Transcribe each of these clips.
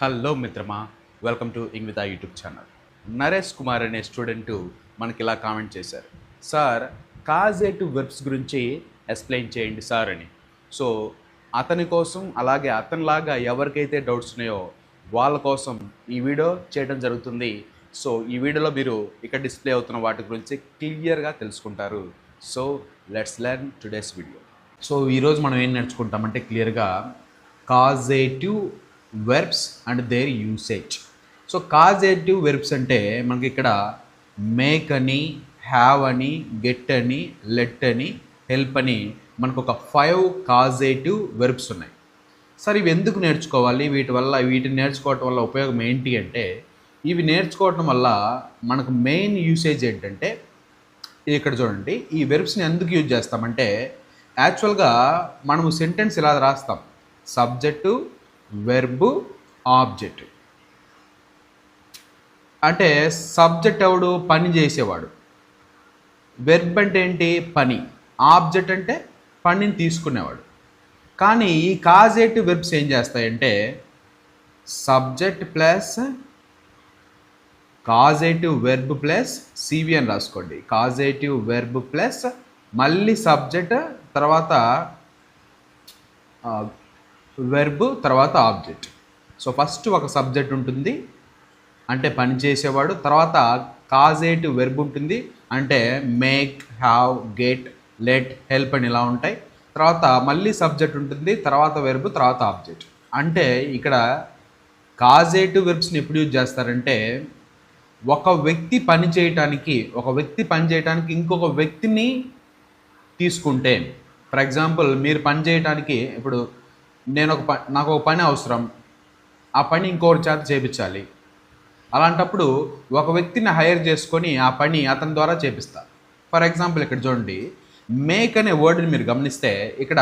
Hello మిత్రమా welcome to Ingvita YouTube channel. Naresh Kumar అనే student మనకి ఇలా కామెంట్ చేశారు. సార్ కాజేటివ్ వెర్బ్స్ గురించి ఎక్స్ప్లెయిన్ చేయండి సార్ అని. సో అతని కోసం అలాగే అతనిలాగా ఎవరికైతే డౌట్స్ ఉన్నాయో వాళ్ళ కోసం ఈ వీడియో చేయడం జరుగుతుంది. సో ఈ వీడియోలో మీరు ఇక్కడ డిస్ప్లే అవుతున్న వాటి గురించి క్లియర్గా తెలుసుకుంటారు. So let's learn today's video. So ఈరోజు మనం ఏం నేర్చుకుంటామంటే క్లియర్గా causative verbs and their usage so causative verbs అంటే మనకి ఇక్కడ మేక్ అని హ్యావ్ అని గెట్ అని లెట్ అని హెల్ప్ అని మనకు ఒక ఫైవ్ కాజేటివ్ వెర్బ్స్ ఉన్నాయి. సరే ఇవి ఎందుకు నేర్చుకోవాలి? వీటి వల్ల వీటిని నేర్చుకోవటం వల్ల ఉపయోగం ఏంటి అంటే ఇవి నేర్చుకోవటం వల్ల మనకు మెయిన్ యూసేజ్ ఏంటంటే ఇక్కడ చూడండి ఈ వెర్బ్స్ని ఎందుకు యూజ్ చేస్తామంటే యాక్చువల్గా మనము సెంటెన్స్ ఇలా రాస్తాం. సబ్జెక్టు వెర్బు ఆబ్జెక్ట్ అంటే సబ్జెక్ట్ ఎవడు? పని చేసేవాడు. వెర్బ్ అంటే ఏంటి? పని. ఆబ్జెక్ట్ అంటే పనిని తీసుకునేవాడు. కానీ ఈ కాజేటివ్ వెర్బ్స్ ఏం చేస్తాయంటే subject plus causative verb plus CV అని రాసుకోండి. కాజేటివ్ వెర్బ్ ప్లస్ మళ్ళీ సబ్జెక్ట్ తర్వాత వెర్బ్ తర్వాత ఆబ్జెక్ట్ సో ఫస్ట్ ఒక సబ్జెక్ట్ ఉంటుంది అంటే పని చేసేవాడు. తర్వాత కాజేటివ్ వెర్బ్ ఉంటుంది అంటే make have get let help అని ఇలా ఉంటాయి. తర్వాత మళ్ళీ సబ్జెక్ట్ ఉంటుంది తర్వాత వెర్బ్ తర్వాత ఆబ్జెక్ట్ అంటే ఇక్కడ కాజేటివ్ వెర్బ్స్ని ఎప్పుడు యూజ్ చేస్తారంటే ఒక వ్యక్తి పని చేయటానికి ఒక వ్యక్తి పని చేయటానికి ఇంకొక వ్యక్తిని తీసుకుంటే ఫర్ ఎగ్జాంపుల్ మీరు పని చేయటానికి ఇప్పుడు నేను ఒక పని నాకు ఒక పని అవసరం. ఆ పని ఇంకొకరి చేత చేపించాలి. అలాంటప్పుడు ఒక వ్యక్తిని హైర్ చేసుకొని ఆ పని అతని ద్వారా చేపిస్తా. ఫర్ ఎగ్జాంపుల్ ఇక్కడ చూడండి. మేక్ అనే వర్డ్ని మీరు గమనిస్తే ఇక్కడ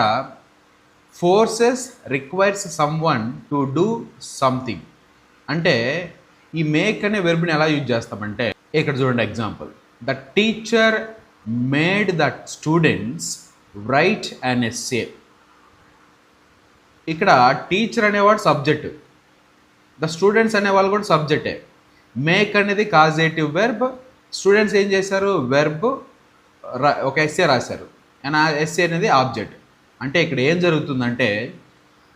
forces requires someone to do something అంటే ఈ మేక్ అనే వెర్బ్ని ఎలా యూజ్ చేస్తామంటే ఇక్కడ చూడండి example. The teacher made that students write and essay ఇక్కడ టీచర్ అనేవాడు సబ్జెక్ట్ ద స్టూడెంట్స్ అనేవాళ్ళు కూడా సబ్జెక్టే మేక్ అనేది కాజేటివ్ వెర్బ్ స్టూడెంట్స్ ఏం చేశారు? వెర్బ్ ఒక ఎస్ఏ రాశారు. అండ్ ఆ ఎస్ఏ అనేది ఆబ్జెక్ట్ అంటే ఇక్కడ ఏం జరుగుతుందంటే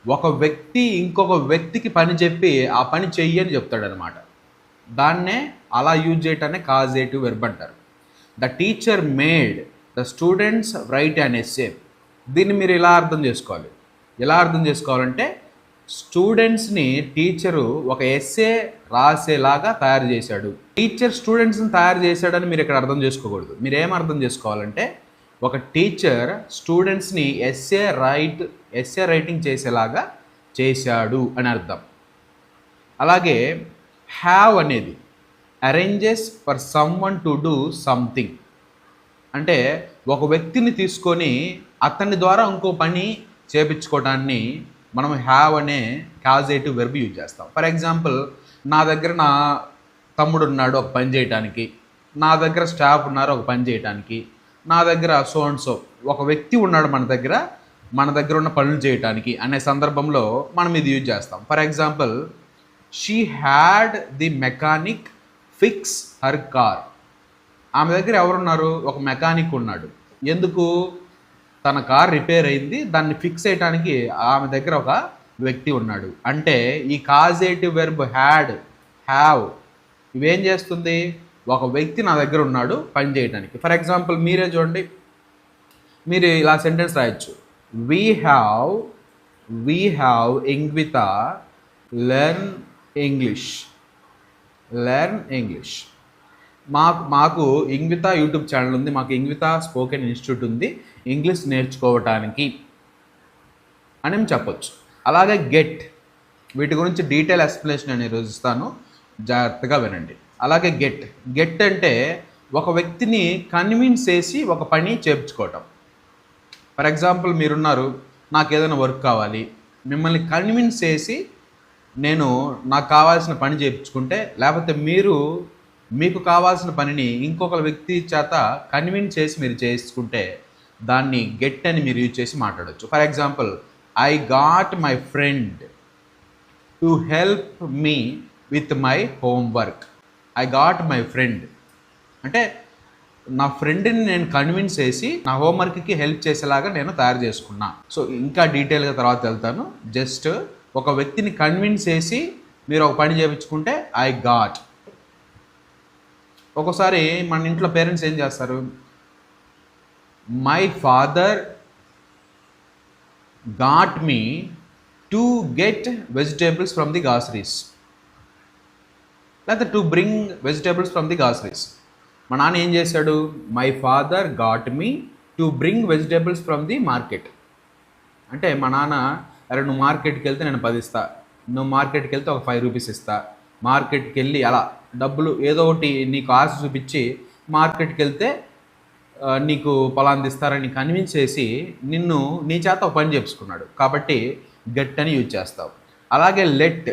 ఒక వ్యక్తి ఇంకొక వ్యక్తికి పని చెప్పి ఆ పని చెయ్యి అని చెప్తాడనమాట. దాన్నే అలా యూజ్ చేయటాన్ని కాజేటివ్ వెర్బ్ అంటారు. The teacher made the students write and essay దీన్ని మీరు ఇలా అర్థం చేసుకోవాలి. ఎలా అర్థం చేసుకోవాలంటే స్టూడెంట్స్ని టీచరు ఒక ఎస్ఏ రాసేలాగా తయారు చేశాడు. టీచర్ స్టూడెంట్స్ని తయారు చేశాడని మీరు ఇక్కడ అర్థం చేసుకోకూడదు. మీరు ఏం అర్థం చేసుకోవాలంటే ఒక టీచర్ స్టూడెంట్స్ని ఎస్ఏ రైట్ ఎస్ఏ రైటింగ్ చేసేలాగా చేశాడు అని అర్థం. అలాగే హ్యావ్ అనేది arranges for someone to do something అంటే ఒక వ్యక్తిని తీసుకొని అతని ద్వారా ఇంకో పని చేపించుకోవడాన్ని మనం హ్యావ్ అనే క్యాజేటివ్ వెర్బ్ యూజ్ చేస్తాం. ఫర్ ఎగ్జాంపుల్ నా దగ్గర నా తమ్ముడు ఉన్నాడు ఒక పని చేయడానికి నా దగ్గర స్టాఫ్ ఉన్నారు ఒక పని చేయడానికి నా దగ్గర సో అండ్ సో ఒక వ్యక్తి ఉన్నాడు మన దగ్గర మన దగ్గర ఉన్న పనులు చేయటానికి అనే సందర్భంలో మనం ఇది యూజ్ చేస్తాం. For example she had the mechanic fix her car ఆమె దగ్గర ఎవరున్నారు? ఒక మెకానిక్ ఉన్నాడు. ఎందుకు? తన కార్ రిపేర్ అయింది దాన్ని ఫిక్స్ చేయడానికి ఆమె దగ్గర ఒక వ్యక్తి ఉన్నాడు. అంటే ఈ కాజేటివ్ వెర్బ్ హ్యాడ్ హ్యావ్ ఇవేం చేస్తుంది? ఒక వ్యక్తి నా దగ్గర ఉన్నాడు పని చేయడానికి ఫర్ ఎగ్జాంపుల్ మీరే చూడండి. మీరు ఇలా సెంటెన్స్ రాయొచ్చు. We have we have Ingvita learn English learn English మాకు మాకు ఇంగ్విత యూట్యూబ్ ఛానల్ ఉంది. మాకు ఇంగ్విత స్పోకెన్ ఇన్స్టిట్యూట్ ఉంది. ఇంగ్లీష్ నేర్చుకోవటానికి అని మేము చెప్పొచ్చు. అలాగే గెట్ వీటి గురించి డీటెయిల్ ఎక్స్ప్లెనేషన్ నేను ఈరోజు ఇస్తాను. జాగ్రత్తగా వినండి. అలాగే గెట్ గెట్ అంటే ఒక వ్యక్తిని కన్విన్స్ చేసి ఒక పని చేయించుకోవటం. ఫర్ ఎగ్జాంపుల్ మీరున్నారు నాకు ఏదైనా వర్క్ కావాలి. మిమ్మల్ని కన్విన్స్ చేసి నేను నాకు కావాల్సిన పని చేయించుకుంటే లేకపోతే మీరు మీకు కావాల్సిన పనిని ఇంకొక వ్యక్తి చేత కన్విన్స్ చేసి మీరు చేసుకుంటే దాన్ని గెట్ అని మీరు యూజ్ చేసి మాట్లాడవచ్చు for example I got my friend to help me with my homework I got my friend అంటే నా ఫ్రెండ్ని నేను కన్విన్స్ చేసి నా హోంవర్క్కి హెల్ప్ చేసేలాగా నేను తయారు చేసుకున్నా. సో ఇంకా డీటెయిల్గా తర్వాత వెళ్తాను. జస్ట్ ఒక వ్యక్తిని కన్విన్స్ చేసి మీరు ఒక పని చేయించుకుంటే ఐ గాట్ ఒక్కోసారి మన ఇంట్లో పేరెంట్స్ ఏం చేస్తారు? My father got me to get vegetables from the groceries లేకపోతే to bring vegetables from the groceries మా నాన్న ఏం చేశాడు? My father got me to bring vegetables from the market అంటే మా నాన్న అరే నువ్వు మార్కెట్కి వెళ్తే నేను పది ఇస్తా. నువ్వు మార్కెట్కి వెళ్తే ఒక ఫైవ్ రూపీస్ ఇస్తా. మార్కెట్కి వెళ్ళి అలా డబ్బులు ఏదో ఒకటి నీకు ఆశ చూపించి మార్కెట్కి వెళ్తే నీకు పొలాన్ని ఇస్తారని కన్విన్స్ చేసి నిన్ను నీ చేత ఒక పని చేసుకున్నాడు కాబట్టి గెట్ అని యూజ్ చేస్తావు. అలాగే లెట్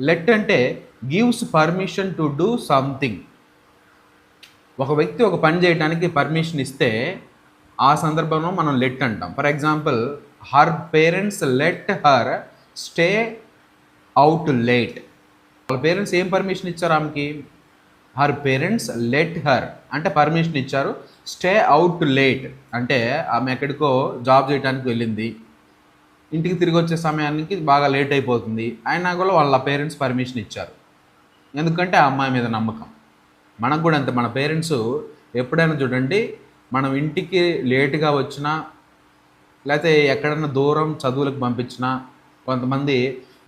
లెట్ అంటే gives permission to do something ఒక వ్యక్తి ఒక పని చేయడానికి పర్మిషన్ ఇస్తే ఆ సందర్భంలో మనం లెట్ అంటాం. For example her parents let her stay out late వాళ్ళ పేరెంట్స్ ఏం పర్మిషన్ ఇచ్చారు ఆమెకి? హర్ పేరెంట్స్ లెట్ హర్ అంటే పర్మిషన్ ఇచ్చారు. స్టే అవుట్ లేట్ అంటే ఆమె ఎక్కడికో జాబ్ చేయడానికి వెళ్ళింది. ఇంటికి తిరిగి వచ్చే సమయానికి బాగా లేట్ అయిపోతుంది. అయినా కూడా వాళ్ళ పేరెంట్స్ పర్మిషన్ ఇచ్చారు. ఎందుకంటే ఆ అమ్మాయి మీద నమ్మకం. మనకు కూడా అంతే. మన పేరెంట్స్ ఎప్పుడైనా చూడండి మనం ఇంటికి లేటుగా వచ్చినా లేకపోతే ఎక్కడైనా దూరం చదువులకు పంపించినా కొంతమంది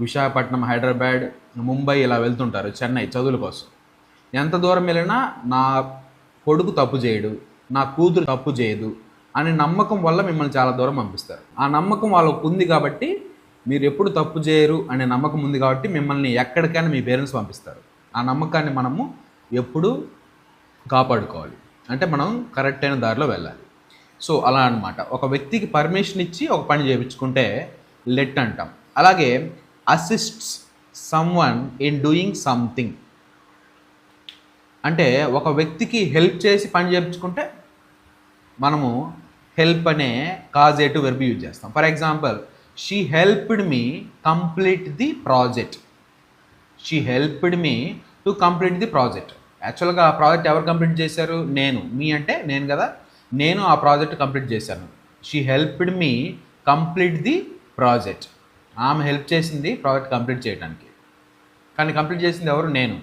విశాఖపట్నం హైదరాబాద్ ముంబై ఇలా వెళ్తుంటారు చెన్నై చదువుల కోసం. ఎంత దూరం వెళ్ళినా నా కొడుకు తప్పు చేయడు నా కూతురు తప్పు చేయదు అనే నమ్మకం వల్ల మిమ్మల్ని చాలా దూరం పంపిస్తారు. ఆ నమ్మకం వాళ్ళకు ఉంది కాబట్టి మీరు ఎప్పుడు తప్పు చేయరు అనే నమ్మకం ఉంది కాబట్టి మిమ్మల్ని ఎక్కడికైనా మీ పేరెంట్స్ పంపిస్తారు. ఆ నమ్మకాన్ని మనము ఎప్పుడు కాపాడుకోవాలి. అంటే మనం కరెక్ట్ అయిన దారిలో వెళ్ళాలి. సో అలా అన్నమాట. ఒక వ్యక్తికి పర్మిషన్ ఇచ్చి ఒక పని చేయించుకుంటే లెట్ అంటాం. అలాగే assists someone in doing something అంటే ఒక వ్యక్తికి హెల్ప్ చేసి పని చేయించుకుంటే మనము హెల్ప్ అనే కాజేటివ్ వెర్బ్ యూజ్ చేస్తాం. For example she helped me complete the project she helped me to complete the project యాక్చువల్గా ఆ ప్రాజెక్ట్ ఎవరు కంప్లీట్ చేశారు? నేను. మీ అంటే నేను కదా. నేను ఆ ప్రాజెక్ట్ కంప్లీట్ చేశాను. She helped me complete the project ఆమె హెల్ప్ చేసింది ప్రాజెక్ట్ కంప్లీట్ చేయడానికి కానీ కంప్లీట్ చేసింది ఎవరు? నేను.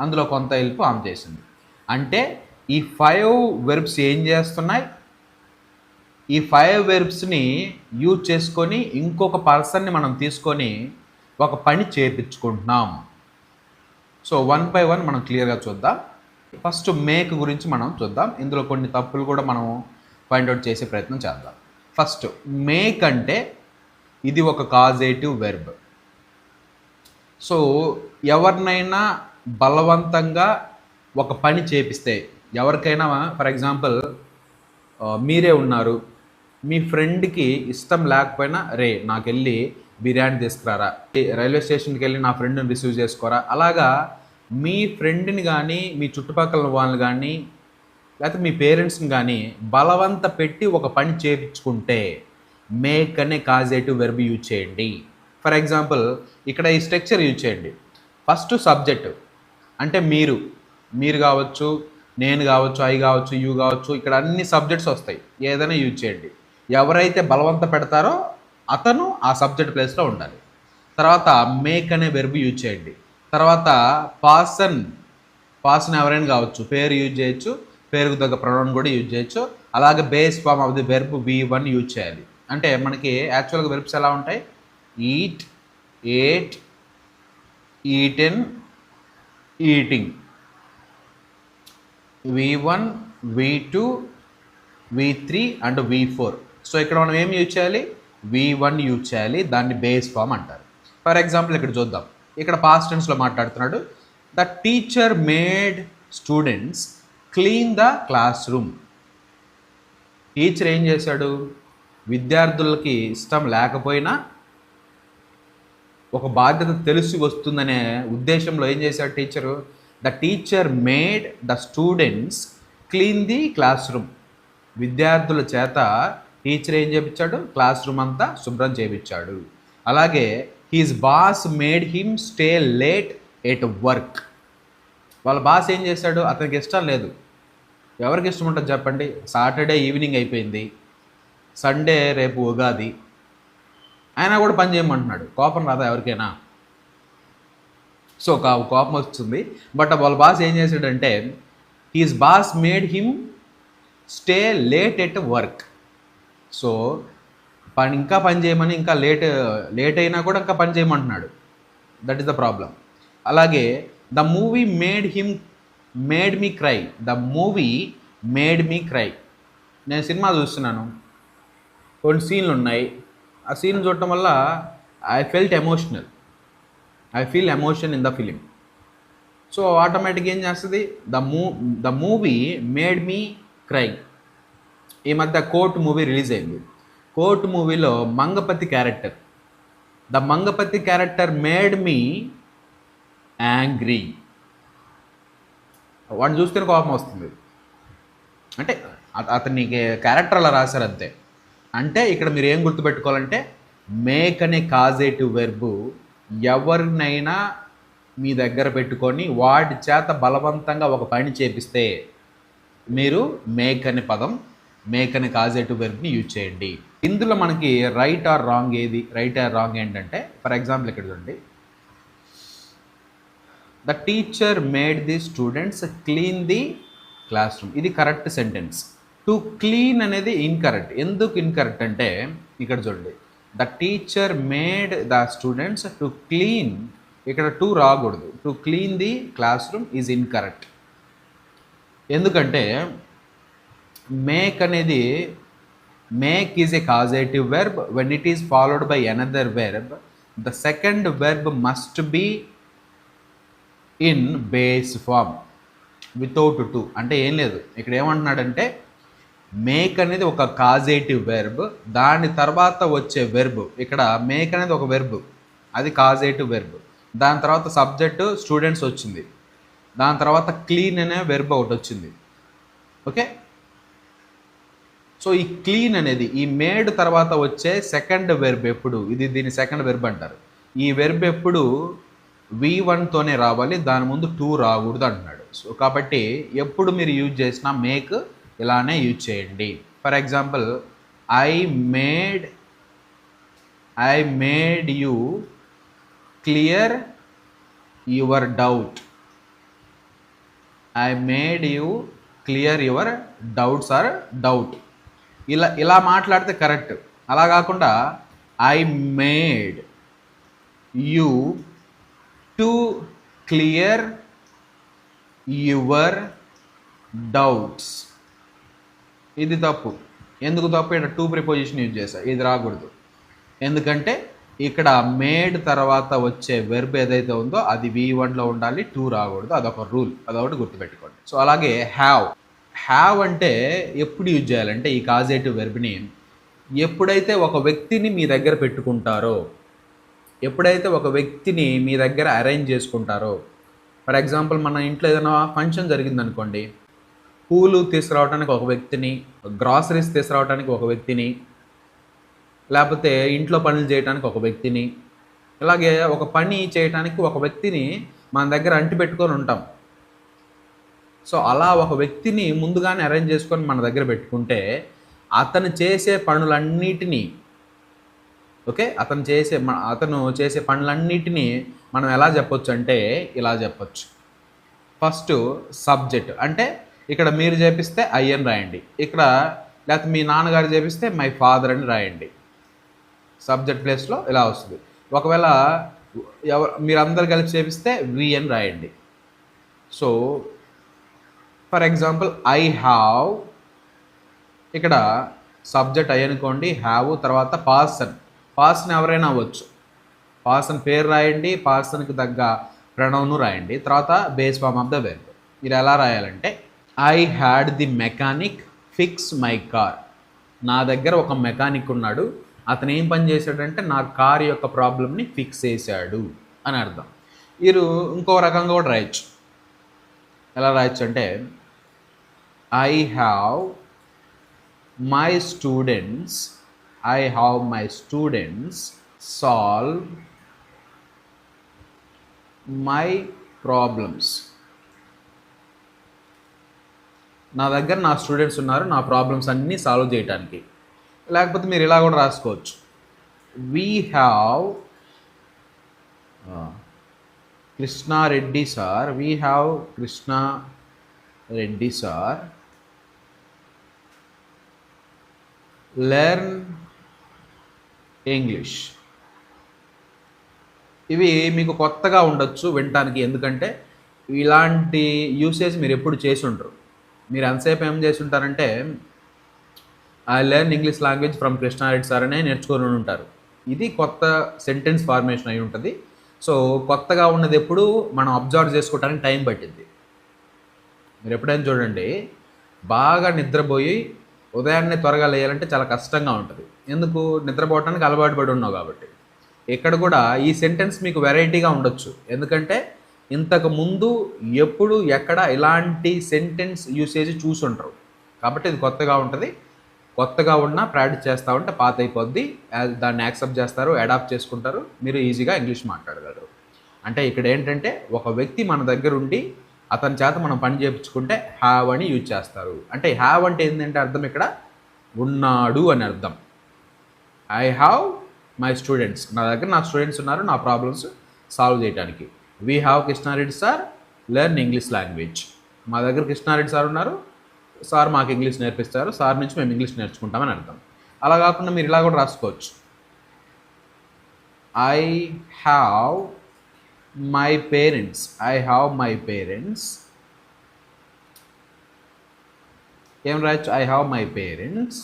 అందులో కొంత హెల్ప్ ఆమె చేసింది. అంటే ఈ ఫైవ్ వెర్బ్స్ ఏం చేస్తున్నాయి? ఈ ఫైవ్ వెర్బ్స్ని యూజ్ చేసుకొని ఇంకొక పర్సన్ని మనం తీసుకొని ఒక పని చేపించుకుంటున్నాం. సో వన్ బై వన్ మనం క్లియర్గా చూద్దాం. ఫస్ట్ మేక్ గురించి మనం చూద్దాం. ఇందులో కొన్ని తప్పులు కూడా మనం పాయింట్అవుట్ చేసే ప్రయత్నం చేద్దాం. ఫస్ట్ మేక్ అంటే ఇది ఒక కాజేటివ్ వెర్బ్ సో ఎవరినైనా బలవంతంగా ఒక పని చేపిస్తే ఎవరికైనా ఫర్ ఎగ్జాంపుల్ మీరే ఉన్నారు. మీ ఫ్రెండ్కి ఇష్టం లేకపోయినా రే నాకు వెళ్ళి బిర్యానీ తీసుకురారా? రైల్వే స్టేషన్కి వెళ్ళి నా ఫ్రెండ్ని రిసీవ్ చేసుకోరా? అలాగా మీ ఫ్రెండ్ని కానీ మీ చుట్టుపక్కల వాళ్ళని కానీ లేకపోతే మీ పేరెంట్స్ని కానీ బలవంత పెట్టి ఒక పని చేయించుకుంటే మేక్ అనే కాజేటివ్ వెర్బ్ యూజ్ చేయండి. ఫర్ ఎగ్జాంపుల్ ఇక్కడ ఈ స్ట్రక్చర్ యూజ్ చేయండి. ఫస్ట్ సబ్జెక్ట్ అంటే మీరు. మీరు కావచ్చు నేను కావచ్చు ఐ కావచ్చు యూ కావచ్చు ఇక్కడ అన్ని సబ్జెక్ట్స్ వస్తాయి. ఏదైనా యూజ్ చేయండి. ఎవరైతే బలవంత పెడతారో అతను ఆ సబ్జెక్ట్ ప్లేస్లో ఉండాలి. తర్వాత మేక్ అనే వెర్బ్ యూజ్ చేయండి. తర్వాత పాసన్ పాసన్ ఎవరైనా కావచ్చు పేరు యూజ్ చేయొచ్చు పేరుకు తగ్గ ప్రొనౌన్ కూడా యూజ్ చేయొచ్చు. అలాగే base form of the verb V one use చేయాలి. అంటే మనకి యాక్చువల్గా వెర్బ్స్ ఎలా ఉంటాయి? Eat ate eaten eating V one V two V three and V four so ఇక్కడ మనం ఏం యూజ్ చేయాలి? వి వన్ యూజ్ చేయాలి. దాన్ని బేస్ ఫామ్ అంటారు. ఫర్ ఎగ్జాంపుల్ ఇక్కడ చూద్దాం. ఇక్కడ పాస్ట్ టెన్స్లో మాట్లాడుతున్నాడు. The teacher made students clean the classroom teacher ఏం చేశాడు? విద్యార్థులకి ఇష్టం లేకపోయినా ఒక బాధ్యత తెలిసి వస్తుందనే ఉద్దేశంలో ఏం చేశాడు teacher the teacher made the students clean the classroom విద్యార్థుల చేత టీచర్ ఏం చేయించాడు క్లాస్ రూమ్ అంతా శుభ్రం చేయించాడు అలాగే his boss made him stay late at work వాళ్ళ బాస్ ఏం చేశాడు? అతనికి ఇష్టం లేదు. ఎవరికి ఇష్టం ఉంటుంది చెప్పండి? సాటర్డే ఈవినింగ్ అయిపోయింది. సండే రేపు ఉగాది. అయినా కూడా పని చేయమంటున్నాడు. కోపం రాదా ఎవరికైనా? సో కా- కోపం వస్తుంది. బట్ వాళ్ళ బాస్ ఏం చేశాడంటే his boss made him stay late at work so పని ఇంకా పని చేయమని ఇంకా లేట్ లేట్ అయినా కూడా ఇంకా పని చేయమంటున్నాడు. దట్ ఈస్ ద ప్రాబ్లం అలాగే the movie made him made me cry the movie made me cry నేను సినిమా చూస్తున్నాను. కొన్ని సీన్లు ఉన్నాయి. ఆ సీన్ చూడటం వల్ల I felt emotional. I feel emotion in the film. So ఆటోమేటిక్గా ఏం చేస్తుంది? ద మూ the movie made me cry ఈ మధ్య కోర్ట్ మూవీ రిలీజ్ అయింది. కోర్ట్ మూవీలో Mangapati character. The Mangapati character made me angry. వాడిని చూస్తేనే కోపం వస్తుంది. అంటే అతనికి క్యారెక్టర్ అలా రాశారు అంతే. అంటే ఇక్కడ మీరు ఏం గుర్తుపెట్టుకోవాలంటే మేక్ అనే కాజేటివ్ వెర్బు ఎవరినైనా మీ దగ్గర పెట్టుకొని వాడి చేత బలవంతంగా ఒక పని చేపిస్తే మీరు మేక్ అనే పదం మేక్ అనే కాజేటివ్ వెర్బ్ని యూజ్ చేయండి. ఇందులో మనకి రైట్ ఆర్ రాంగ్ ఏది రైట్ ఆర్ రాంగ్ ఏంటంటే ఫర్ ఎగ్జాంపుల్ ఇక్కడ చూడండి. The teacher made the students clean the classroom ఇది కరెక్ట్ సెంటెన్స్ టు క్లీన్ అనేది ఇన్కరెక్ట్ ఎందుకు ఇన్కరెక్ట్ అంటే ఇక్కడ చూడండి. The teacher made the students to clean ఇక్కడ టూ రాకూడదు. To clean the classroom is incorrect ఎందుకంటే మేక్ అనేది make is a causative verb when it is followed by another verb the second verb must be in base form without to అంటే ఏం లేదు. ఇక్కడ ఏమంటున్నాడంటే make అనేది ఒక కాజేటివ్ వెర్బ్ దాని తర్వాత వచ్చే వెర్బ్ ఇక్కడ మేక్ అనేది ఒక వెర్బ్ అది కాజేటివ్ వెర్బ్ దాని తర్వాత సబ్జెక్టు స్టూడెంట్స్ వచ్చింది. దాని తర్వాత క్లీన్ అనే వెర్బ్ ఒకటి వచ్చింది. ఓకే సో ఈ క్లీన్ అనేది ఈ మేడ్ తర్వాత వచ్చే సెకండ్ వెర్బ్ ఎప్పుడు? ఇది దీని సెకండ్ వెర్బ్ అంటారు. ఈ వెర్బ్ ఎప్పుడు? వి వన్తోనే రావాలి. దాని ముందు టూ రాకూడదు అంటున్నాడు. సో కాబట్టి ఎప్పుడు మీరు యూజ్ చేసినా మేక్ ఇలానే యూజ్ చేయండి. For example I made I made you clear your doubt I made you clear your doubts or doubt ఇలా ఇలా మాట్లాడితే కరెక్ట్. అలా కాకుండా I made you to clear your doubts ఇది తప్పు. ఎందుకు తప్పు? ఇక్కడ టూ ప్రిపోజిషన్ యూజ్ చేశా. ఇది రాకూడదు. ఎందుకంటే ఇక్కడ మేడ్ తర్వాత వచ్చే వెర్బ్ ఏదైతే ఉందో అది వి వన్లో ఉండాలి టూ రాకూడదు. అదొక రూల్ అదొకటి గుర్తుపెట్టుకోండి. సో అలాగే హ్యావ్ హ్యావ్ అంటే ఎప్పుడు యూజ్ చేయాలంటే ఈ కాజేటివ్ వెర్బ్ని ఎప్పుడైతే ఒక వ్యక్తిని మీ దగ్గర పెట్టుకుంటారో ఎప్పుడైతే ఒక వ్యక్తిని మీ దగ్గర అరేంజ్ చేసుకుంటారో ఫర్ ఎగ్జాంపుల్ మన ఇంట్లో ఏదైనా ఫంక్షన్ జరిగిందనుకోండి పూలు తీసుకురావడానికి ఒక వ్యక్తిని గ్రాసరీస్ తీసుకురావడానికి ఒక వ్యక్తిని లేకపోతే ఇంట్లో పనులు చేయడానికి ఒక వ్యక్తిని ఇలాగే ఒక పని చేయడానికి ఒక వ్యక్తిని మన దగ్గర అంటి పెట్టుకొని ఉంటాం. సో అలా ఒక వ్యక్తిని ముందుగానే అరేంజ్ చేసుకొని మన దగ్గర పెట్టుకుంటే అతను చేసే పనులన్నిటినీ ఓకే? అతను చేసే అతను చేసే పనులన్నిటినీ మనం ఎలా చెప్పొచ్చు అంటే ఇలా చెప్పొచ్చు. ఫస్ట్ సబ్జెక్ట్ అంటే ఇక్కడ మీరు చేపిస్తే ఐ అని రాయండి. ఇక్కడ లేకపోతే మీ నాన్నగారు చేపిస్తే మై ఫాదర్ అని రాయండి. సబ్జెక్ట్ ప్లేస్లో ఇలా వస్తుంది. ఒకవేళ ఎవరు మీరందరు కలిసి చేపిస్తే వి అని రాయండి. So for example I have ఇక్కడ సబ్జెక్ట్ అయ్యి అనుకోండి హ్యావ్ తర్వాత పాసన్ పాసన్ ఎవరైనా అవ్వచ్చు. పాసన్ పేరు రాయండి పాసన్కి తగ్గ ప్రణవ్ను రాయండి తర్వాత base form of the verb మీరు ఎలా రాయాలంటే I had the mechanic fix my car నా దగ్గర ఒక మెకానిక్ ఉన్నాడు. అతను ఏం పని చేశాడంటే నా కార్ యొక్క ప్రాబ్లమ్ని ఫిక్స్ చేశాడు అని అర్థం. మీరు ఇంకో రకంగా కూడా రాయొచ్చు. ఎలా రాయొచ్చు అంటే I have my students I have my students solve my problems నా దగ్గర నా స్టూడెంట్స్ ఉన్నారు నా ప్రాబ్లమ్స్ అన్నీ సాల్వ్ చేయడానికి లేకపోతే మీరు ఇలా కూడా రాసుకోవచ్చు. We have Krishna Reddy sir we have Krishna Reddy sir learn English ఇవి మీకు కొత్తగా ఉండొచ్చు వినటానికి. ఎందుకంటే ఇలాంటి యూసేజ్ మీరు ఎప్పుడు చేసి ఉంటారు మీరు ఎంతసేపు ఏం చేసి ఉంటారంటే I learn English language from Krishna Reddy sir అనే నేర్చుకొని ఉంటారు. ఇది కొత్త సెంటెన్స్ ఫార్మేషన్ అయి ఉంటుంది. సో కొత్తగా ఉన్నది ఎప్పుడు మనం అబ్జర్వ్ చేసుకోవడానికి టైం పట్టింది మీరు ఎప్పుడైనా చూడండి బాగా నిద్రపోయి ఉదయాన్నే త్వరగా లేయాలంటే చాలా కష్టంగా ఉంటుంది. ఎందుకు? నిద్రపోవటానికి అలవాటు పడి ఉన్నావు కాబట్టి. ఇక్కడ కూడా ఈ సెంటెన్స్ మీకు వెరైటీగా ఉండొచ్చు. ఎందుకంటే ఇంతకుముందు ఎప్పుడు ఎక్కడ ఇలాంటి సెంటెన్స్ యూసేజ్ చూసుంటారు కాబట్టి ఇది కొత్తగా ఉంటుంది. కొత్తగా ఉన్నా ప్రాక్టీస్ చేస్తూ ఉంటే పాత అయిపోద్ది దాన్ని యాక్సెప్ట్ చేస్తారు అడాప్ట్ చేసుకుంటారు. మీరు ఈజీగా ఇంగ్లీష్ మాట్లాడగలరు. అంటే ఇక్కడ ఏంటంటే ఒక వ్యక్తి మన దగ్గర ఉండి అతని చేత మనం పని చేయించుకుంటే హ్యావ్ అని యూజ్ చేస్తారు. అంటే హ్యావ్ అంటే ఏంటంటే అర్థం ఇక్కడ? ఉన్నాడు అని అర్థం. ఐ హ్యావ్ మై స్టూడెంట్స్ నా దగ్గర నా స్టూడెంట్స్ ఉన్నారు నా ప్రాబ్లమ్స్ సాల్వ్ చేయడానికి we have Krishna Reddy sir learn English language మా దగ్గర కృష్ణారెడ్డి సార్ ఉన్నారు. సార్ మాకు ఇంగ్లీష్ నేర్పిస్తారు. సార్ నుంచి మేము ఇంగ్లీష్ నేర్చుకుంటామని అర్థం. అలా కాకుండా మీరు ఇలా కూడా రాసుకోవచ్చు. I have my parents I have my parents ఏం రాయొచ్చు? ఐ హ్యావ్ మై పేరెంట్స్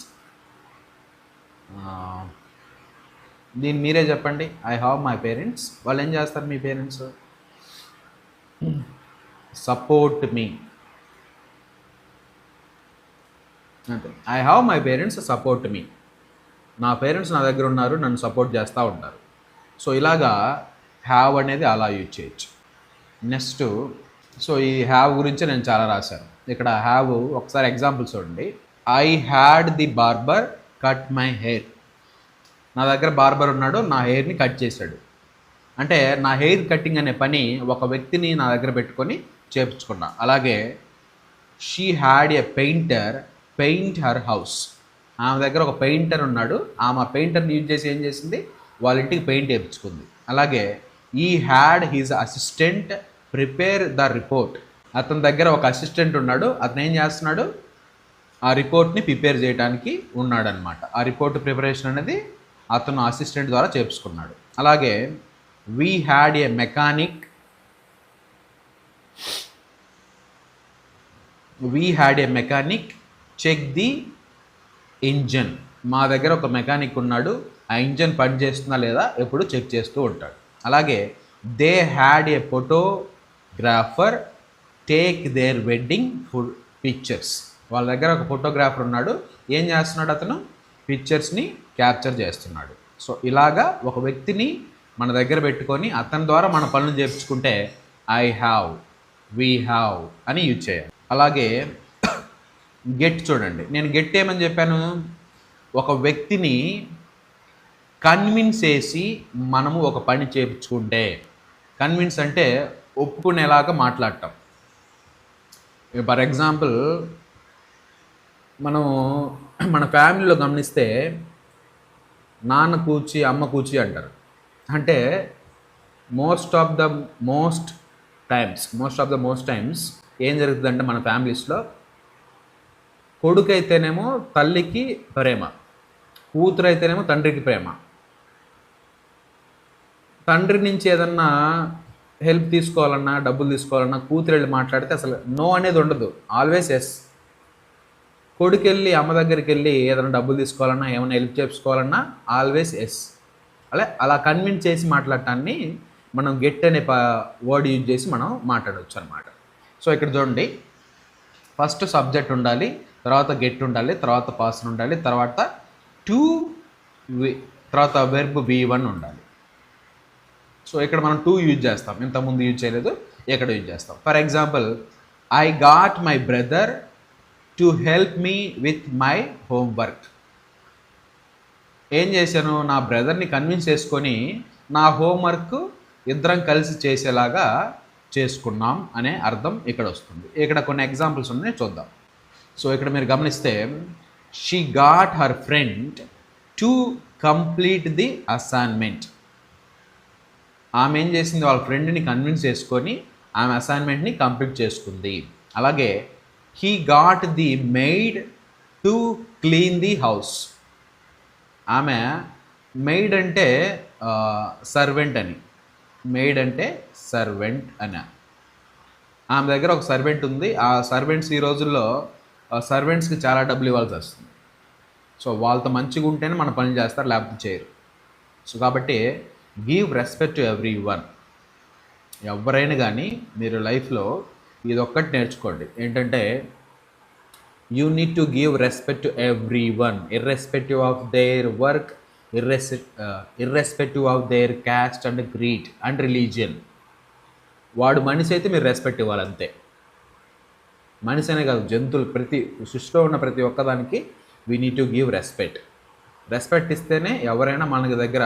దీన్ని మీరే చెప్పండి. ఐ హ్యావ్ మై పేరెంట్స్ వాళ్ళు ఏం చేస్తారు మీ పేరెంట్స్ సపోర్ట్ మీ అంతే I have my parents support me నా పేరెంట్స్ నా దగ్గర ఉన్నారు నన్ను సపోర్ట్ చేస్తూ ఉంటారు. సో ఇలాగా హ్యావ్ అనేది అలా యూజ్ చేయొచ్చు. నెక్స్ట్ సో ఈ హ్యావ్ గురించి నేను చాలా రాశాను. ఇక్కడ హ్యావ్ ఒకసారి ఎగ్జాంపుల్ చూడండి. I had the barber cut my hair నా దగ్గర బార్బర్ ఉన్నాడు నా హెయిర్ని కట్ చేశాడు. అంటే నా హెయిర్ కటింగ్ అనే పని ఒక వ్యక్తిని నా దగ్గర పెట్టుకొని చేపించుకున్నా. అలాగే she had a painter paint her house ఆమె దగ్గర ఒక పెయింటర్ ఉన్నాడు. ఆమె పెయింటర్ని యూజ్ చేసి ఏం చేసింది? వాళ్ళ ఇంటికి పెయింట్ వేయించుకుంది. అలాగే he had his assistant prepare the report అతని దగ్గర ఒక అసిస్టెంట్ ఉన్నాడు. అతను ఏం చేస్తున్నాడు? ఆ రిపోర్ట్ని ప్రిపేర్ చేయడానికి ఉన్నాడనమాట ఆ రిపోర్ట్ ప్రిపరేషన్ అనేది అతను అసిస్టెంట్ ద్వారా చేపించుకున్నాడు. అలాగే we had a mechanic we had a mechanic check the engine మా దగ్గర ఒక మెకానిక్ ఉన్నాడు. ఆ ఇంజన్ పని చేస్తుందా లేదా ఎప్పుడు చెక్ చేస్తూ ఉంటాడు. అలాగే they had a photographer take their wedding food pictures వాళ్ళ దగ్గర ఒక ఫోటోగ్రాఫర్ ఉన్నాడు. ఏం చేస్తున్నాడు అతను? పిక్చర్స్ని క్యాప్చర్ చేస్తున్నాడు. సో ఇలాగా ఒక వ్యక్తిని మన దగ్గర పెట్టుకొని అతని ద్వారా మన పనులు చేయించుకుంటే ఐ హ్యావ్ వీ హ్యావ్ అని యూజ్ చేయాలి. అలాగే గెట్ చూడండి. నేను గెట్ ఏమని చెప్పాను? ఒక వ్యక్తిని కన్విన్స్ చేసి మనము ఒక పని చేయించుకుంటే కన్విన్స్ అంటే ఒప్పుకునేలాగా మాట్లాడటం. ఫర్ ఎగ్జాంపుల్ మనం మన ఫ్యామిలీలో గమనిస్తే నాన్న కూర్చి అమ్మ కూర్చి అంటారు. అంటే most of the most times most of the most times ఏం జరుగుతుందంటే మన ఫ్యామిలీస్లో కొడుకు అయితేనేమో తల్లికి ప్రేమ కూతురు అయితేనేమో తండ్రికి ప్రేమ. తండ్రి నుంచి ఏదన్నా హెల్ప్ తీసుకోవాలన్నా డబ్బులు తీసుకోవాలన్నా కూతురు వెళ్ళి మాట్లాడితే అసలు నో అనేది ఉండదు. ఆల్వేస్ ఎస్ కొడుకు వెళ్ళి అమ్మ దగ్గరికి వెళ్ళి ఏదైనా డబ్బులు తీసుకోవాలన్నా ఏమైనా హెల్ప్ చేసుకోవాలన్నా ఆల్వేస్ ఎస్ అలా అలా కన్విన్స్ చేసి మాట్లాడటాన్ని మనం గెట్ అనే ప వర్డ్ యూజ్ చేసి మనం మాట్లాడవచ్చు అనమాట సో ఇక్కడ చూడండి. ఫస్ట్ సబ్జెక్ట్ ఉండాలి తర్వాత గెట్ ఉండాలి తర్వాత పాసన్ ఉండాలి తర్వాత టూ తర్వాత వెర్బ్ వి వన్ ఉండాలి. సో ఇక్కడ మనం టూ యూజ్ చేస్తాం. ఇంతకుముందు యూజ్ చేయలేదు ఇక్కడ యూజ్ చేస్తాం? For example I got my brother to help me with my homework ఏం చేశాను? నా బ్రదర్ని కన్విన్స్ చేసుకొని నా హోంవర్క్ ఇద్దరం కలిసి చేసేలాగా చేసుకున్నాం అనే అర్థం ఇక్కడ వస్తుంది. ఇక్కడ కొన్ని ఎగ్జాంపుల్స్ ఉన్నాయి చూద్దాం. సో ఇక్కడ మీరు గమనిస్తే she got her friend to complete the assignment ఆమె ఏం చేసింది? వాళ్ళ ఫ్రెండ్ని కన్విన్స్ చేసుకొని ఆమె అసైన్మెంట్ని కంప్లీట్ చేసుకుంది. అలాగే he got the maid to clean the house ఆమె మెయిడ్ అంటే సర్వెంట్ అని. మెయిడ్ అంటే సర్వెంట్ అని. ఆమె దగ్గర ఒక సర్వెంట్ ఉంది. ఆ సర్వెంట్స్ ఈ రోజుల్లో సర్వెంట్స్కి చాలా డబ్బులు ఇవ్వాల్సి వస్తుంది. సో వాళ్ళతో మంచిగా ఉంటేనే మన పని చేస్తారు లేకపోతే చేయరు. సో కాబట్టి give respect to everyone. ఎవరైనా కానీ మీరు లైఫ్లో ఇది ఒక్కటి నేర్చుకోండి. ఏంటంటే you need to give respect to everyone irrespective of their work irres irrespective of their caste and creed and religion వాడు మనిషి అయితే మీరు రెస్పెక్ట్ ఇవ్వాలి అంతే మనిషి అనే కాదు జంతువులు ప్రతి సృష్టిలో ఉన్న ప్రతి ఒక్కదానికి we need to give respect respect ఇస్తేనే ఎవరైనా మనకి దగ్గర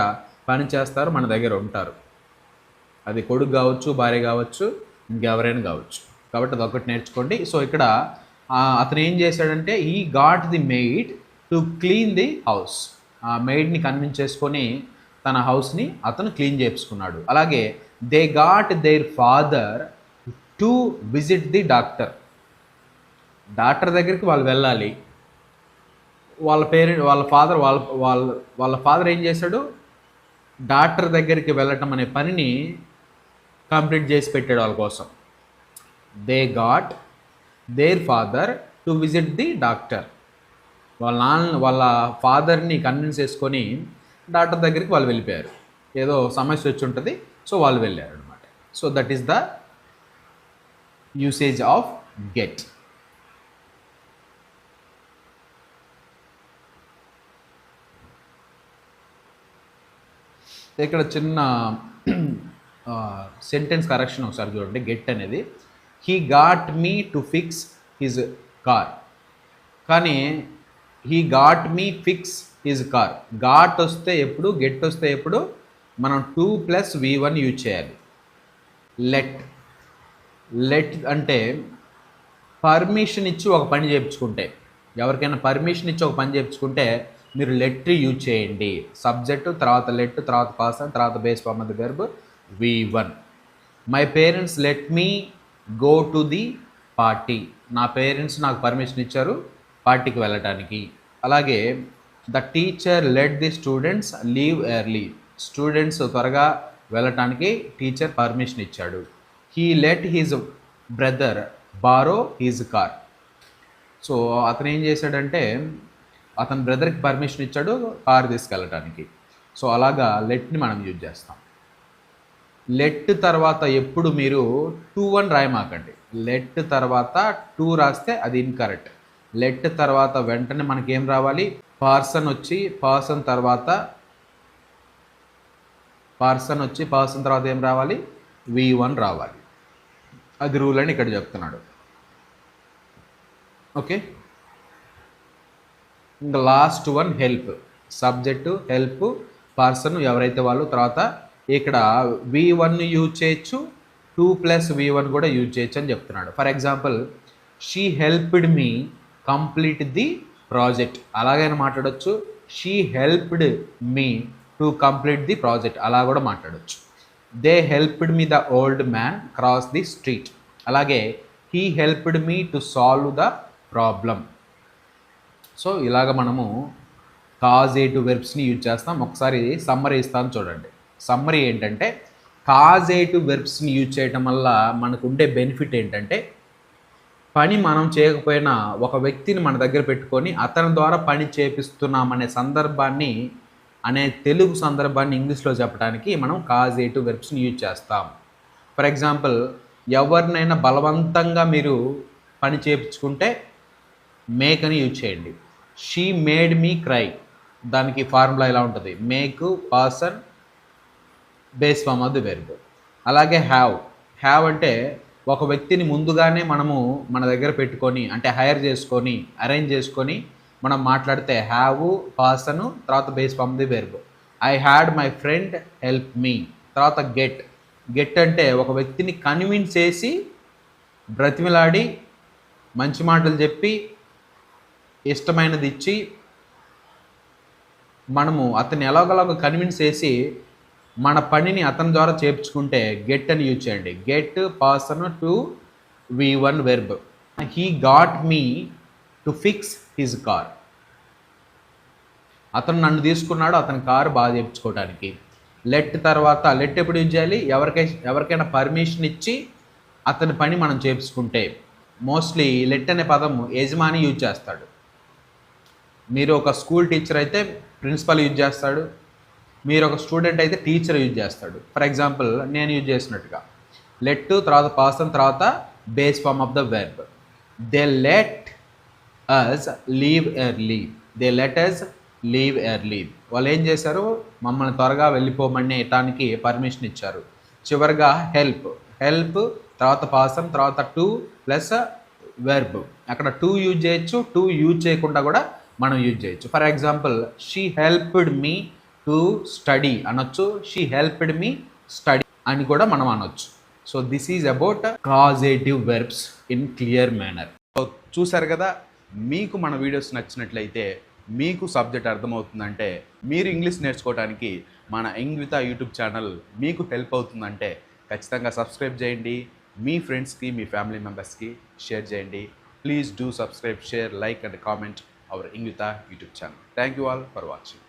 పని చేస్తారు మన దగ్గర ఉంటారు. అది కొడుకు కావచ్చు భార్య కావచ్చు ఇంకెవరైనా కావచ్చు. కాబట్టి అది ఒకటి నేర్చుకోండి. సో ఇక్కడ అతను ఏం చేశాడంటే he got the maid to clean the house ఆ మెయిడ్ని కన్విన్స్ చేసుకొని తన హౌస్ని అతను క్లీన్ చేసుకున్నాడు అలాగే they got their father to visit the doctor doctor దగ్గరికి వాళ్ళు వెళ్ళాలి. వాళ్ళ పేరెంట్ వాళ్ళ ఫాదర్ వాళ్ళ వాళ్ళ వాళ్ళ ఫాదర్ ఏం చేశాడు? డాక్టర్ దగ్గరికి వెళ్ళటం అనే పనిని కంప్లీట్ చేసి పెట్టాడు వాళ్ళ కోసం. They got their father to visit the doctor వాళ్ళ నాన్న వాళ్ళ ఫాదర్ని కన్విన్స్ చేసుకొని డాక్టర్ దగ్గరికి వాళ్ళు వెళ్ళిపోయారు. ఏదో సమస్య వచ్చి ఉంటుంది సో వాళ్ళు వెళ్ళారు అనమాట so that is the usage of get ఇక్కడ చిన్న సెంటెన్స్ కరెక్షన్ ఒకసారి చూడండి. గెట్ అనేది he got me to fix his car కానీ he got me fix his car got వస్తే ఎప్పుడు గెట్ వస్తే ఎప్పుడు మనం to plus V one use చేయాలి. లెట్ లెట్ అంటే పర్మిషన్ ఇచ్చి ఒక పని చేయించుకుంటే. ఎవరికైనా పర్మిషన్ ఇచ్చి ఒక పని చేయించుకుంటే మీరు లెట్ యూజ్ చేయండి. సబ్జెక్టు తర్వాత లెట్ తర్వాత పాసన్ తర్వాత base form of verb V one my parents let me go to the party నా పేరెంట్స్ నాకు పర్మిషన్ ఇచ్చారు పార్టీకి వెళ్ళటానికి. అలాగే the teacher let the students leave early students త్వరగా వెళ్ళటానికి టీచర్ పర్మిషన్ ఇచ్చాడు. He let his brother borrow his car so అతను ఏం చేశాడంటే అతని బ్రదర్కి పర్మిషన్ ఇచ్చాడు కార్ తీసుకెళ్ళటానికి. సో అలాగా లెట్ని మనం యూజ్ చేస్తాం. లెట్ తర్వాత ఎప్పుడు మీరు టూ వన్ రాయమాకండి. లెట్ తర్వాత టూ రాస్తే అది ఇన్కరెక్ట్ లెట్ తర్వాత వెంటనే మనకి ఏం రావాలి? పర్సన్ వచ్చి పర్సన్ తర్వాత పర్సన్ వచ్చి పర్సన్ తర్వాత ఏం రావాలి? వి వన్ రావాలి. అది రూల్ అని ఇక్కడ చెప్తున్నాడు. ఓకే? ఇంకా last one help subject help person ఎవరైతే వాళ్ళు తర్వాత ఇక్కడ వి వన్ యూజ్ చేయొచ్చు టూ ప్లస్ వి వన్ కూడా యూజ్ చేయొచ్చు అని చెప్తున్నాడు. For example she helped me complete the project అలాగైనా మాట్లాడొచ్చు she helped me to complete the project అలా కూడా మాట్లాడొచ్చు. They helped me the old man cross the street అలాగే he helped me to solve the problem so ఇలాగ మనము cause A to వెర్బ్స్ని use చేస్తాం. ఒకసారి సమ్మర్ ఇస్తాను చూడండి. సమ్మరీ ఏంటంటే కాజేటివ్ వెర్బ్స్ని యూజ్ చేయటం వల్ల మనకు ఉండే బెనిఫిట్ ఏంటంటే పని మనం చేయకపోయినా ఒక వ్యక్తిని మన దగ్గర పెట్టుకొని అతని ద్వారా పని చేపిస్తున్నామనే సందర్భాన్ని అనే తెలుగు సందర్భాన్ని ఇంగ్లీష్లో చెప్పడానికి మనం కాజేటివ్ వెర్బ్స్ని యూజ్ చేస్తాం. ఫర్ ఎగ్జాంపుల్ ఎవరినైనా బలవంతంగా మీరు పని చేయించుకుంటే మేక్ని యూజ్ చేయండి. షీ మేడ్ మీ క్రై దానికి ఫార్ములా ఎలా ఉంటుంది? Make person base form of the verb. అలాగే హ్యావ్ హ్యావ్ అంటే ఒక వ్యక్తిని ముందుగానే మనము మన దగ్గర పెట్టుకొని అంటే హైర్ చేసుకొని అరేంజ్ చేసుకొని మనం మాట్లాడితే హ్యావ్ పర్సన్ తర్వాత base form the verb I had my friend help me తర్వాత గెట్ గెట్ అంటే ఒక వ్యక్తిని కన్విన్స్ చేసి బ్రతిమిలాడి మంచి మాటలు చెప్పి ఇష్టమైనది ఇచ్చి మనము అతన్ని ఎలాగోలాగో కన్విన్స్ చేసి మన పనిని అతని ద్వారా చేర్చుకుంటే గెట్ అని యూజ్ చేయండి. Get person to V one verb he got me to fix his car అతను నన్ను తీసుకున్నాడు అతని కారు బాగా చేయించుకోవడానికి లెట్ తర్వాత లెట్ ఎప్పుడు యూజ్ చేయాలి? ఎవరికై ఎవరికైనా పర్మిషన్ ఇచ్చి అతని పని మనం చేపించుకుంటే మోస్ట్లీ లెట్ అనే పదం యజమాని యూజ్ చేస్తాడు. మీరు ఒక స్కూల్ టీచర్ అయితే ప్రిన్సిపల్ యూజ్ చేస్తాడు. మీరు ఒక స్టూడెంట్ అయితే టీచర్ యూజ్ చేస్తాడు. ఫర్ ఎగ్జాంపుల్ నేను యూజ్ చేసినట్టుగా. లెట్ తర్వాత పాసన్ తర్వాత base form of the verb they let us leave early they let us leave early వాళ్ళు ఏం చేశారు? మమ్మల్ని త్వరగా వెళ్ళిపోమని ఇటానికి పర్మిషన్ ఇచ్చారు. చివరిగా హెల్ప్ హెల్ప్ తర్వాత పర్సన్ తర్వాత టూ ప్లస్ వెర్బ్ అక్కడ టూ యూజ్ చేయొచ్చు టూ యూజ్ చేయకుండా కూడా మనం యూజ్ చేయొచ్చు. For example she helped me to study అనొచ్చు. షీ హెల్ప్డ్ మీ స్టడీ అని కూడా మనం అనొచ్చు. So this is about causative verbs in clear manner so చూసారు కదా మీకు మన వీడియోస్ నచ్చినట్లయితే మీకు సబ్జెక్ట్ అర్థమవుతుందంటే మీరు ఇంగ్లీష్ నేర్చుకోవడానికి మన ఇంగ్విత యూట్యూబ్ ఛానల్ మీకు హెల్ప్ అవుతుందంటే ఖచ్చితంగా సబ్స్క్రైబ్ చేయండి. మీ ఫ్రెండ్స్కి మీ ఫ్యామిలీ మెంబర్స్కి షేర్ చేయండి. Please do subscribe share like and comment our Ingvitha YouTube channel thank you all for watching